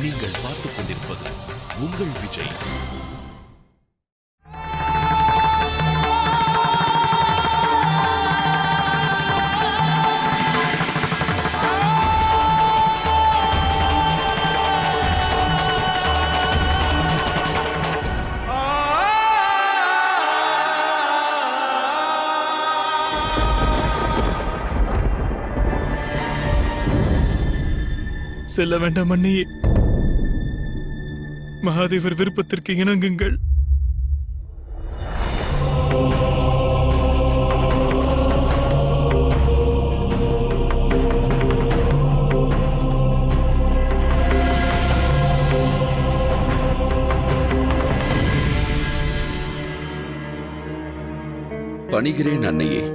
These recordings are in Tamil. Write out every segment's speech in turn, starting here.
நீங்கள் பார்த்துக் கொண்டிருப்பது உங்கள் விஜய். செல்ல வேண்டாம் அண்ணியே மகாதேவர் விருப்பத்திற்கு இணங்குங்கள். பணிகிறேன் அன்னையே.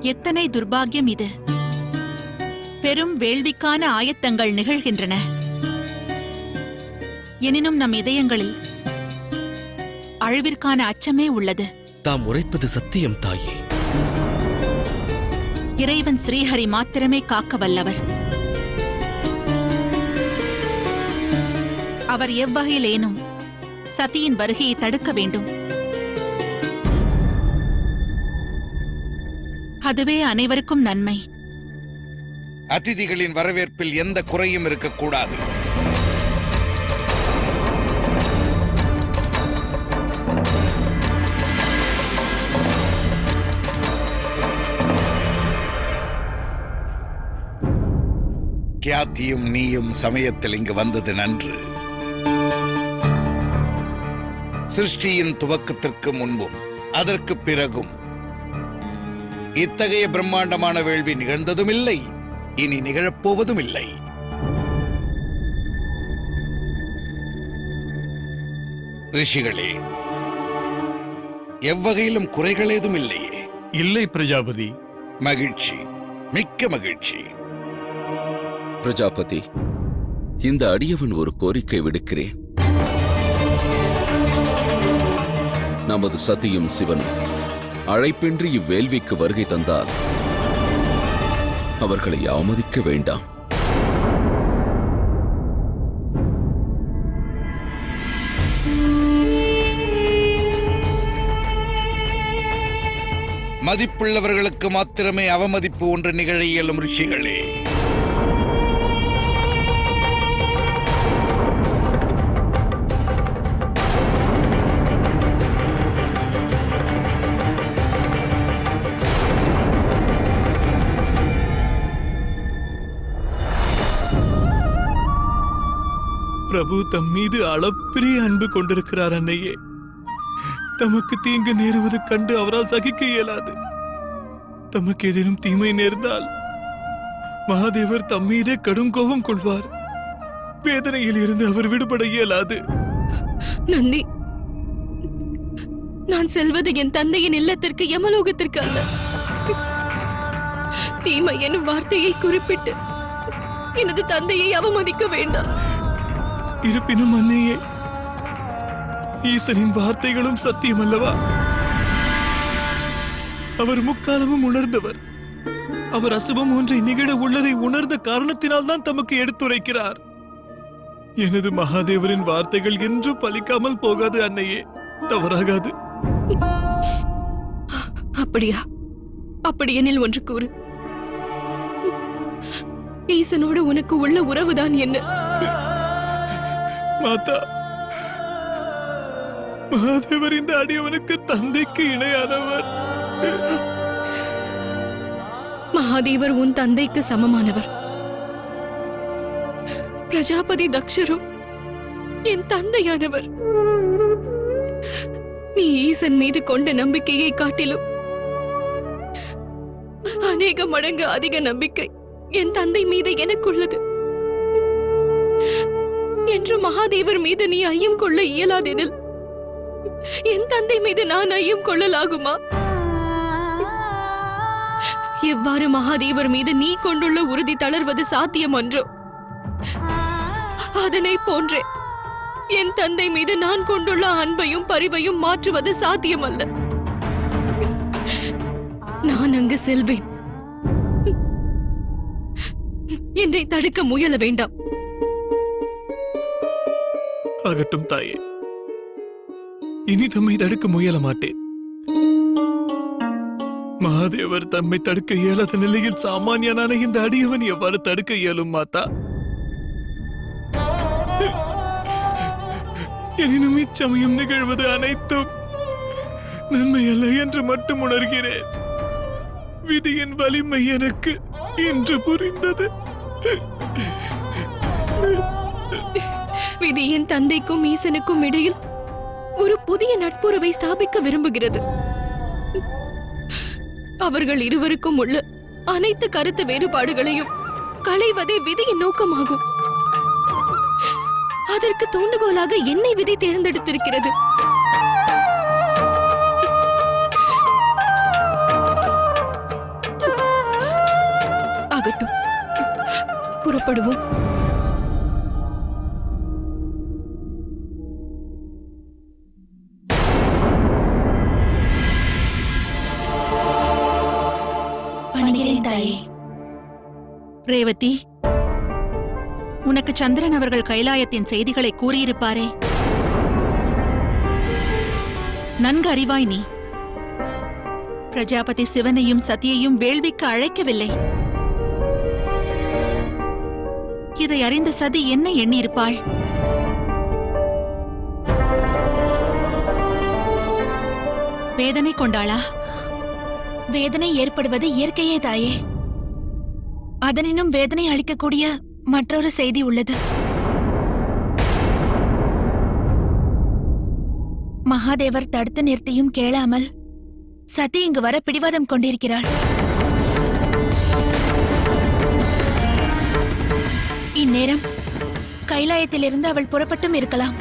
எத்தனை துர்பாக்கியம் இது? பெரும் வேள்விக்கான ஆயத்தங்கள் நிகழ்கின்றன. எனினும் நம் இதயங்களில் அழிவிற்கான அச்சமே உள்ளது. தாம் உரைப்பது சத்தியம் தாயே. இறைவன் ஸ்ரீஹரி மாத்திரமே காக்க வல்லவர். அவர் எவ்வகையிலேனும் சதியின் வருகையை தடுக்க வேண்டும். அதுவே அனைவருக்கும் நன்மை. அதிதிகளின் வரவேற்பில் எந்த குறையும் இருக்கக்கூடாது. கியாத்தியும் நீயும் சமயத்தில் இங்கு வந்தது நன்று. சிருஷ்டியின் துவக்கத்திற்கு முன்பும் அதற்கு பிறகும் இத்தகைய பிரம்மாண்டமான வேள்வி நிகழ்ந்ததும் இல்லை இனி நிகழப்போவதும் இல்லை ரிஷிகளே எவ்வகையிலும் குறைகள் ஏதும் இல்லையே இல்லை பிரஜாபதி. மகிழ்ச்சி மிக்க மகிழ்ச்சி. பிரஜாபதி இந்த அடியவன் ஒரு கோரிக்கை விடுக்கிறேன். நமது சதியும் சிவனும் அழைப்பின்றி இவ்வேள்விக்கு வருகை தந்தால் அவர்களை அவமதிக்க வேண்டாம். மதிப்புள்ளவர்களுக்கு மாத்திரமே அவமதிப்பு ஒன்று நிகழ இயலும் ரிஷிகளே. பிரபு தம் மீது அளப்பிரிய அன்பு கொண்டிருக்கிறார் அன்னையே. தமக்கு தீங்கு நேருவது கண்டு அவரால் சகிக்க இயலாது. தமக்கு ஏதேனும் தீமை நேர்ந்தால் மகாதேவர் தம் மீதே கடும் கோபம் கொள்வார். வேதனையில் இருந்து அவர் விடுபட இயலாது. நந்தி நான் செல்வது என் தந்தையின் இல்லத்திற்கு யமலோகத்திற்கு அல்ல. தீமை என் வார்த்தையை குறிப்பிட்டு எனது தந்தையை அவமதிக்க வேண்டாம். இருப்பினும் அன்னையே ஈசனின் வார்த்தைகளும் சத்தியம் அல்லவா அவர் முக்காலமும் உணர்ந்தவர். அவர் அசுபம் ஒன்றை நிகழ உள்ளதை உணர்ந்த காரணத்தினால் தான் தமக்கு எடுத்துரைக்கிறார். எனது மகாதேவரின் வார்த்தைகள் என்றும் பலிக்காமல் போகாது அன்னையே தவறாகாது. அப்படியா? அப்படியெனில் ஒன்று கூறு. ஈசனோடு உனக்கு உள்ள உறவுதான் என்ன? மாதா மகாதேவர் இந்த அடியவனுக்கு தந்தைக்கு இணையானவர். மகாதேவர் உன் தந்தைக்கு சமமானவர். பிரஜாபதி தக்ஷரும் என் தந்தையானவர். நீ ஈசன் மீது கொண்ட நம்பிக்கையை காட்டிலும் அநேக மடங்கு அதிக நம்பிக்கை என் தந்தை மீது எனக்குள்ளது. என்று மகாதேவர் மீது நீ ஐயம் கொள்ள இயலாதெனில் என் தந்தை மீது நான் ஐயம் கொள்ளலாகுமா? எவ்வாறு மகாதேவர் மீது நீ கொண்டுள்ள உறுதி தளர்வது சாத்தியம் ஒன்றோ. அதனை போன்றே என் தந்தை மீது நான் கொண்டுள்ள அன்பையும் பரிவையும் மாற்றுவது சாத்தியமல்ல. நான் அங்கு செல்வேன். என்னை தடுக்க முயல வேண்டாம். ஆகட்டும் தாயே. இனி தம்மை தடுக்க முயல மாட்டேன். மகாதேவர் தம்மை தடுக்க இயலாத நிலையில் சாமானியனான இந்த அடியவன் எவ்வாறு தடுக்க இயலும் மாதா? எனினும் இச்சமயம் நிகழ்வது அனைத்தும் நன்மை அல்ல என்று மட்டும் உணர்கிறேன். விதியின் வலிமை எனக்கு இன்று புரிந்தது. இது என் தந்தைக்கும் ஈசனுக்கும் இடையில் ஒரு புதிய நட்புறவை ஸ்தாபிக்க விரும்புகிறது. அவர்கள் இருவருக்கும் உள்ள அனைத்து கருத்து வேறுபாடுகளையும் களைவதே விதியின் நோக்கமாகும். அதற்கு தூண்டுகோலாக என்னை விதை தேர்ந்தெடுத்திருக்கிறது. ஆகட்டும் புறப்படுவோம். ரேவதி உனக்கு சந்திரன் அவர்கள் கைலாயத்தின் செய்திகளை கூறியிருப்பாரே. நன்கு அறிவாய் நீ. பிரஜாபதி சிவனையும் சதியையும் வேள்விக்கு அழைக்கவில்லை. இதை அறிந்த சதி என்ன எண்ணியிருப்பாள்? வேதனை கொண்டாளா? வேதனை ஏற்படுவது இயற்கையே தாயே. அதனினும் வேதனை அளிக்கக்கூடிய மற்றொரு செய்தி உள்ளது. மகாதேவர் தடுத்து நிறுத்தியும் கேளாமல் சதி இங்கு வர பிடிவாதம் கொண்டிருக்கிறாள். இந்நேரம் கைலாயத்திலிருந்து அவள் புறப்பட்டும் இருக்கலாம்.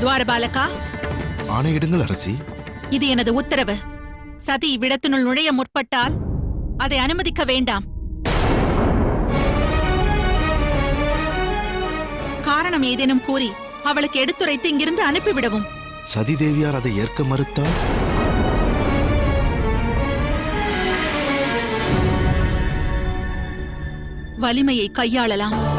துவாரபாலகா? ஆணையிடுங்கள் அரசி. இது எனது உத்தரவு. சதி இவ்விடத்தினுள் நுழைய முற்பட்டால் அதை அனுமதிக்க வேண்டாம். காரணம் ஏதேனும் கூறி அவளுக்கு எடுத்துரைத்து இங்கிருந்து அனுப்பிவிடவும். சதி தேவியார் அதை ஏற்க மறுத்தால்? வலிமையை கையாளலாம்.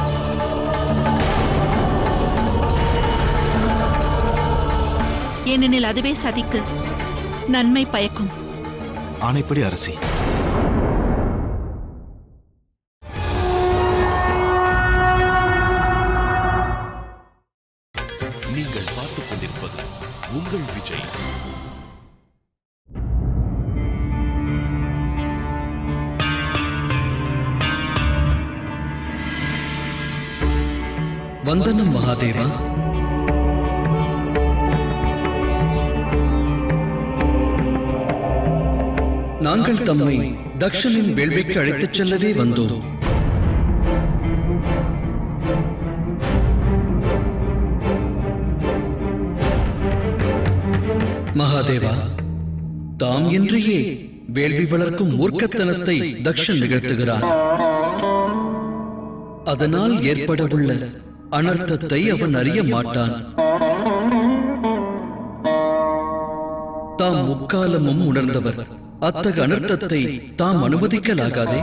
ஏனெனில் அதுவே சதிக்கு. நன்மை பயக்கும். ஆணைப்படி அரசி. நீங்கள் பார்த்துக் கொண்டிருப்பது உங்கள் விஜய். வந்தனம் மகாதேவா நாங்கள் தம்மை தக்ஷனின் வேள்விக்கு அழைத்துச் செல்லவே வந்தோம். மகாதேவா தாம் இன்றியே வேள்வி வளர்க்கும் மூர்க்கத்தனத்தை தக்ஷன் நிகழ்த்துகிறான். அதனால் ஏற்படவுள்ள அனர்த்தத்தை அவன் அறிய மாட்டான். தாம் முக்காலமும் உணர்ந்தவர். அத்தகு அனர்த்தத்தை தாம் அனுமதிக்கலாகாதே.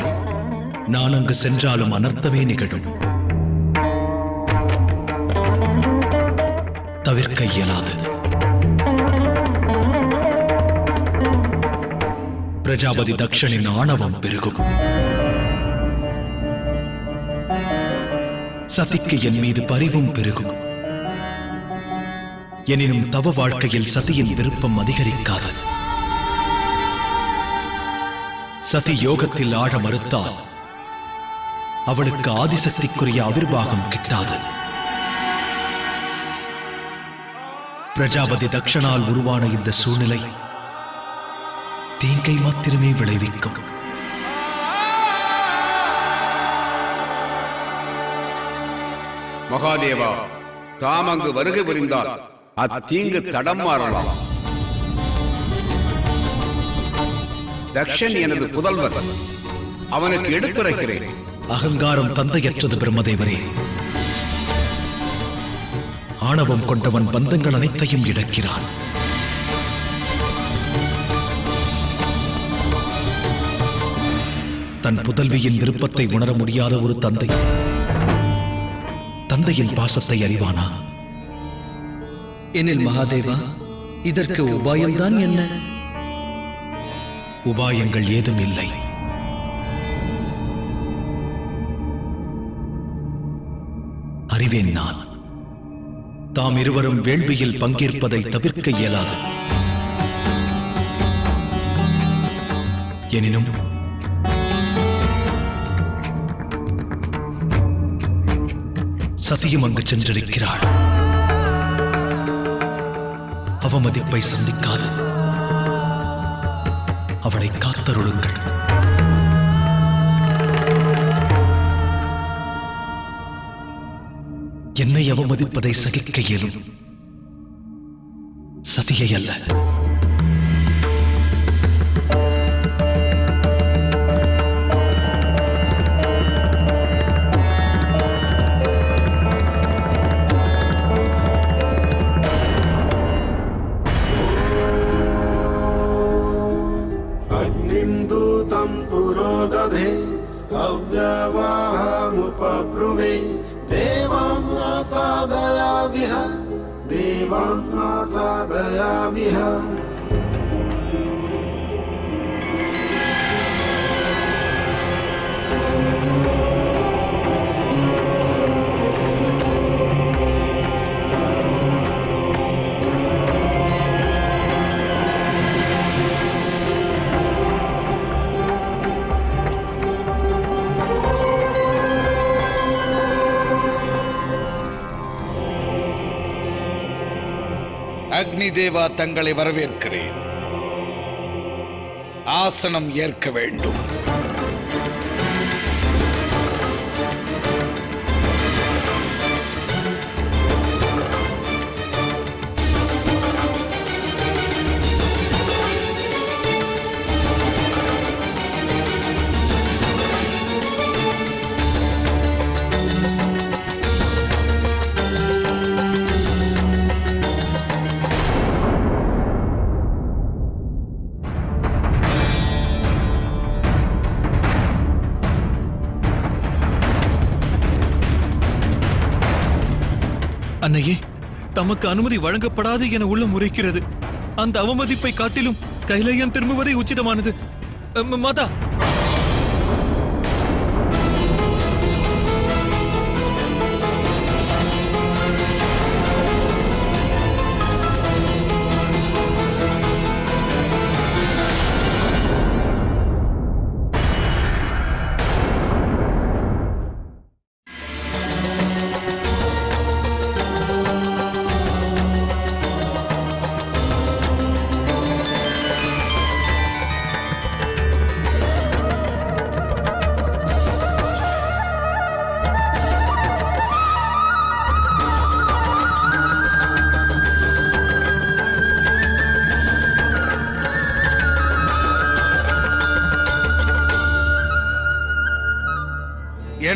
நான் அங்கு சென்றாலும் அனர்த்தமே நிகழும். தவிர்க்க இயலாது பிரஜாபதி தக்ஷனின் ஆணவம் பெருகும். சதிக்கு என் மீது பரிவும் பெருகும். எனினும் தவ வாழ்க்கையில் சதியின் விருப்பம் அதிகரிக்காதது. சதி யோகத்தில் ஆழ மறுத்தால் அவளுக்கு ஆதிசக்திக்குரிய அவிர்வாகம் கிட்டாது. பிரஜாபதி தக்ஷனால் உருவான இந்த சூழ்நிலை தீங்கை மாத்திரமே விளைவிக்கும். மகாதேவா தாம் அங்கு வருகை புரிந்தால் அத்தீங்கு தடம் மாறலாம். தக்ஷன் எனது புதல்வர். அவனுக்கு எடுத்துரைக்கிறேன். அகங்காரம் தந்தையற்றது பிரம்மதேவரே. ஆணவம் கொண்டவன் பந்தங்கள் அனைத்தையும் இழக்கிறான். தன் புதல்வியின் விருப்பத்தை உணர முடியாத ஒரு தந்தை. தந்தையின் பாசத்தை அறிவானா? எனில் மகாதேவா இதற்கு உபாயம்தான் என்ன? உபாயங்கள் ஏதும் இல்லை. அறிவேன் நான். தாம் இருவரும் வேள்வியில் பங்கேற்பதை தவிர்க்க இயலாது. எனினும் சதியும் அங்கு சென்றிருக்கிறாள். அவமதிப்பை சந்திக்காது. அவளை காத்தருளுங்கள். என்னை அவமதிப்பதை சகிக்க இயலும். சதியை அல்ல. தேவா தங்களை வரவேற்கிறேன். ஆசனம் ஏற்க வேண்டும். நமக்கு அனுமதி வழங்கப்படாது என உள்ள முறைக்கிறது அந்த அவமதிப்பை காட்டிலும் கைலையம் திரும்புவதே உச்சிதமானது. மாதா!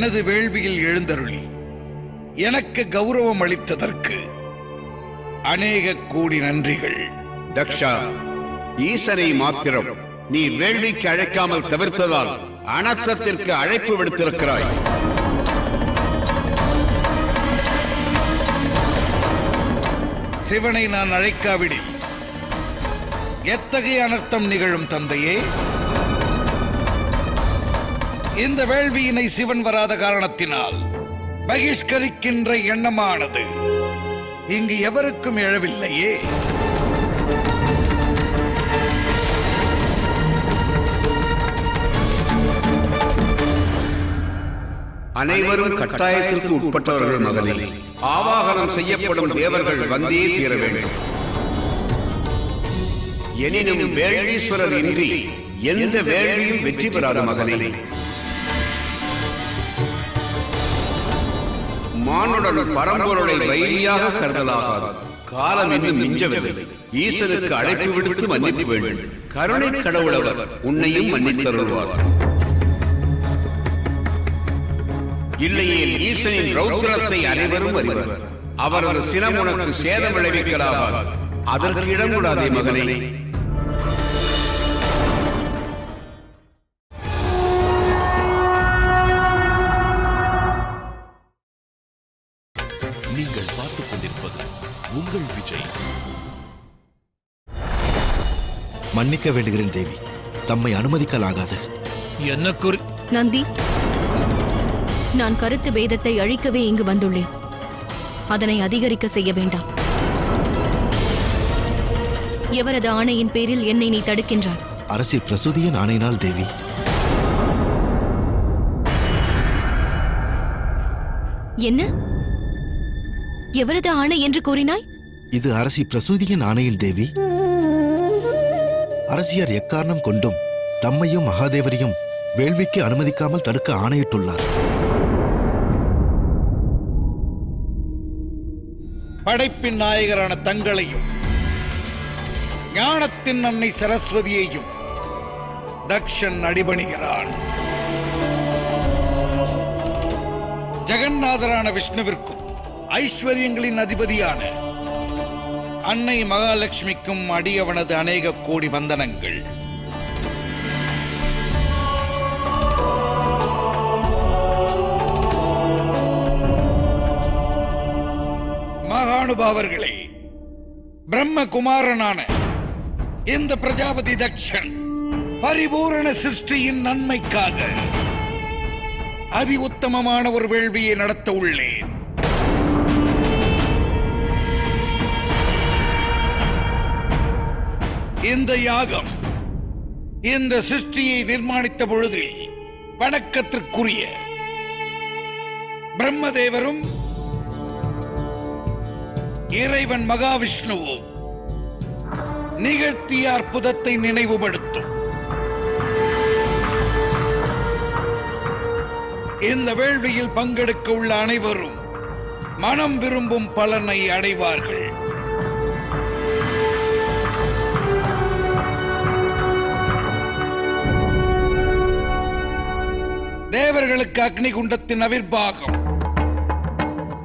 எனது வேள்வியில் எழுந்தருளி. எனக்கு கௌரவம் அளித்ததற்கு அநேக கோடி நன்றிகள். தக்ஷா ஈசனை மாத்திரம் நீ வேள்விக்கு அழைக்காமல் தவிர்த்ததால் அனர்த்தத்திற்கு அழைப்பு விடுத்திருக்கிறாய். சிவனை நான் அழைக்காவிடில் எத்தகைய அனர்த்தம் நிகழும் தந்தையே? இந்த வேள்வியினை சிவன் வராத காரணத்தினால் பகிஷ்கரிக்கின்ற எண்ணமானது இங்கு எவருக்கும் எழவில்லையே. அனைவரும் கட்டாயத்திற்கு உட்பட்டவர்கள் மகனே ஆவாகனம் செய்யப்படும் தேவர்கள் வந்தே தீர வேண்டும். எனினும் வேள்வீஸ்வரர் இன்றி எந்த வேள்வியும் வெற்றி பெறாத மகனே. மானுடன் பரம்பொருளை வைரியாக கருதலாகாது. காலம் இன்னும் மிஞ்சவில்லை. ஈசனுக்கு அழைப்பு விடுத்து மன்னிப்பு வேண்டும். கருணை கடவுளவர் உன்னையும் மன்னித்தருள்வார். இல்லையேல் ஈசனின் ரௌத்திரத்தை அனைவரும் அறிவர். அவரது சினம் உனக்கு சேதம் விளைவிக்கலாகாது. அதற்கு இடம் கூடாதே மகனை. விஜய். மன்னிக்க வேண்டுகிறேன் தேவி. தம்மை அனுமதிக்கலாகாது. என்ன குறி நந்தி நான் கருத்து வேதத்தை அழிக்கவே இங்கு வந்துள்ளேன். அதனை அதிகரிக்க செய்ய வேண்டாம். எவரது ஆணையின் பேரில் என்னை நீ தடுக்கின்றாய்? அரசி பிரசுதியின் ஆணையினால் தேவி. என்ன? எவரது ஆணை என்று கூறினாய்? இது அரசி பிரசூதியின் ஆணையின் தேவி. அரசியார் எக்காரணம் கொண்டும் தம்மையும் மகாதேவரையும் வேள்விக்கு அனுமதிக்காமல் தடுக்க ஆணையிட்டுள்ளார். படைப்பின் நாயகரான தங்களையும் ஞானத்தின் அன்னை சரஸ்வதியையும் தக்ஷன் அடிபணிகிறான். ஜெகநாதரான விஷ்ணுவிற்கும் ஐஸ்வர்யங்களின் அதிபதியான அன்னை மகாலட்சுமிக்கும் அடியவனது அநேக கோடி வந்தனங்கள். மகானுபாவர்களே பிரம்மகுமாரனான இந்த பிரஜாபதி தக்ஷன் பரிபூரண சிருஷ்டியின் நன்மைக்காக அதி உத்தமமான ஒரு வேள்வியை நடத்த உள்ளேன். இந்த யாகம் இந்த சிருஷ்டியை நிர்மாணித்த பொழுதில் வணக்கத்திற்குரிய பிரம்மதேவரும் இறைவன் மகாவிஷ்ணுவும் நிகழ்த்திய அற்புதத்தை நினைவுபடுத்தும். இந்த வேள்வியில் பங்கெடுக்க உள்ள அனைவரும் மனம் விரும்பும் பலனை அடைவார்கள். தேவர்களுக்கு அக்னி குண்டத்தின் அவிர்வாகம்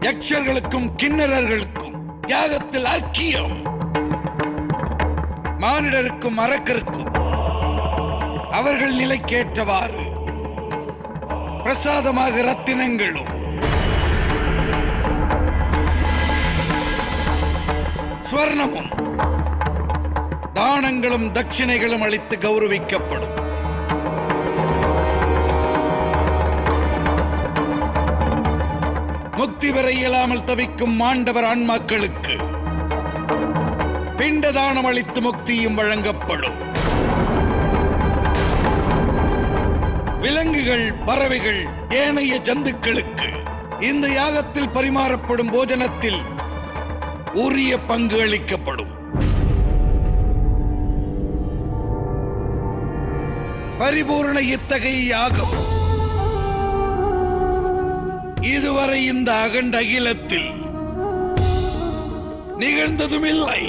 யக்ஷர்களுக்கும் கிண்ணறர்களுக்கும் யாகத்தில் அர்க்கியம் மானிடருக்கும் அரக்கருக்கும் அவர்கள் நிலைக்கேற்றவாறு பிரசாதமாக ரத்தினங்களும் ஸ்வர்ணமும் தானங்களும் தட்சிணைகளும் அளித்து கௌரவிக்கப்படும். வர இயலாமல் தவிக்கும் மாண்டவர் ஆன்மாக்களுக்கு பிண்டதானம் அளித்து முக்தியும் வழங்கப்படும். விலங்குகள் பறவைகள் ஏனைய ஜந்துக்களுக்கு இந்த யாகத்தில் பரிமாறப்படும் போஜனத்தில் உரிய பங்கு அளிக்கப்படும். பரிபூர்ண இத்தகைய யாகம் இதுவரை இந்த அகண்ட அகிலத்தில் நிகழ்ந்ததும் இல்லை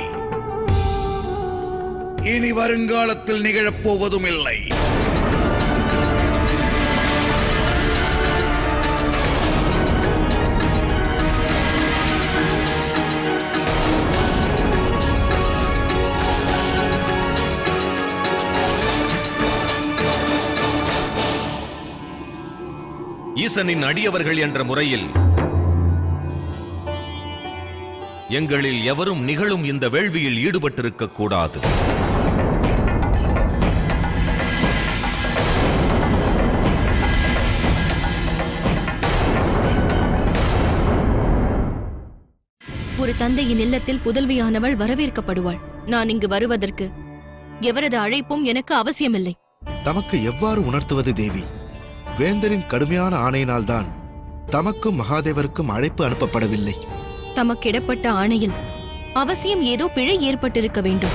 இனி வருங்காலத்தில் நிகழப்போவதும் இல்லை ஈசனின் அடியவர்கள் என்ற முறையில் எங்களில் எவரும் நிகழும் இந்த வேள்வியில் ஈடுபட்டிருக்க கூடாது. ஒரு தந்தையின் இல்லத்தில் புதல்வியானவள் வரவேற்கப்படுவாள். நான் இங்கு வருவதற்கு எவரது அழைப்பும் எனக்கு அவசியமில்லை. தமக்கு எவ்வாறு உணர்த்துவது தேவி? வேந்தரின் கடுமையான ஆணையினால்தான் தமக்கும் மகாதேவருக்கும் அழைப்பு அனுப்பப்படவில்லை. தமக்கிடப்பட்ட ஆணையில் அவசியம் ஏதோ பிழை ஏற்பட்டிருக்க வேண்டும்.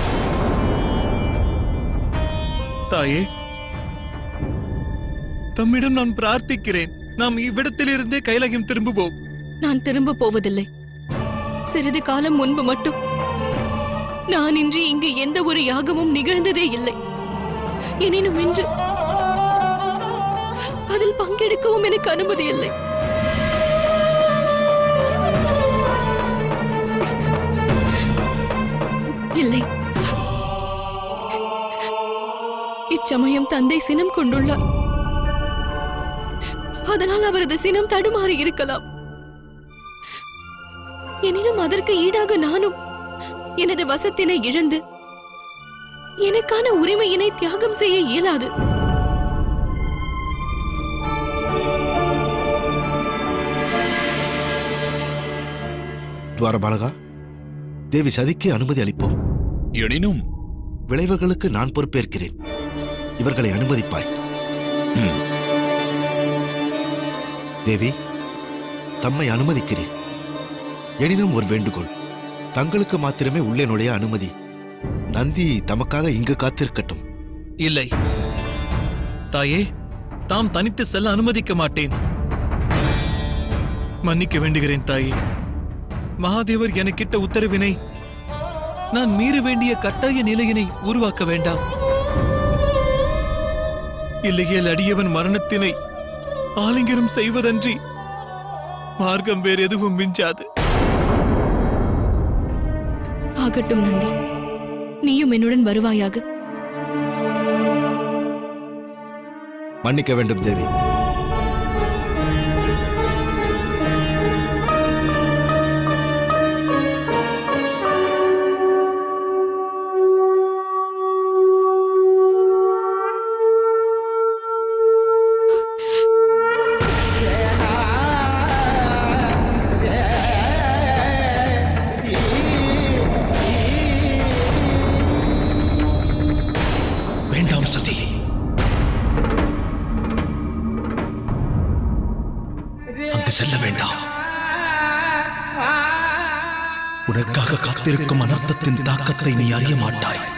தாயே தம்மிடம் நான் பிரார்த்திக்கிறேன். நாம் இவ்விடத்திலிருந்தே கைலகம் திரும்புவோம். நான் திரும்ப போவதில்லை. சிறிது காலம் முன்பு மட்டும் நான் இன்றி இங்கு எந்த ஒரு யாகமும் நிகழ்ந்ததே இல்லை. எனினும் இன்று அதில் பங்கெடுக்கவும் எனக்கு அனுமதி இல்லை. இல்லை. இச்சமயம் தந்தை சினம் கொண்டுள்ளார். அதனால் அவரது சினம் தடுமாறி இருக்கலாம். எனினும் அதற்கு ஈடாக நானும் எனது வசத்தினை இழந்து எனக்கான உரிமையினை தியாகம் செய்ய இயலாது. துவாரபாலகா தேவி சதிக்கு அனுமதி அளிப்போம். எனினும் விளைவுகளுக்கு நான் பொறுப்பேற்கிறேன். இவர்களை அனுமதிப்பாய். தேவி தம்மை அனுமதிக்கிறேன். எனினும் ஒரு வேண்டுகோள். தங்களுக்கு மாத்திரமே உள்ளே நுழைய அனுமதி. நந்தி தமக்காக இங்கு காத்திருக்கட்டும். இல்லை. தாயே தாம் தனித்து செல்ல அனுமதிக்க மாட்டேன். மன்னிக்க வேண்டுகிறேன் தாயே. மகாதேவர் எனக்கிட்ட உத்தரவினை நான் மீற வேண்டிய கட்டாய நிலையினை உருவாக்க வேண்டாம். இல்லையேல் அடியவன் மரணத்தினை ஆலிங்கனம் செய்வதன்றி மார்க்கம் வேறு எதுவும் மிஞ்சாது. ஆகட்டும் நந்தி. நீயும் என்னுடன் வருவாயாக. மன்னிக்க வேண்டும் தேவி. காத்திருக்கும் அனர்த்தத்தின் தாக்கத்தை நீ அறிய மாட்டாய்.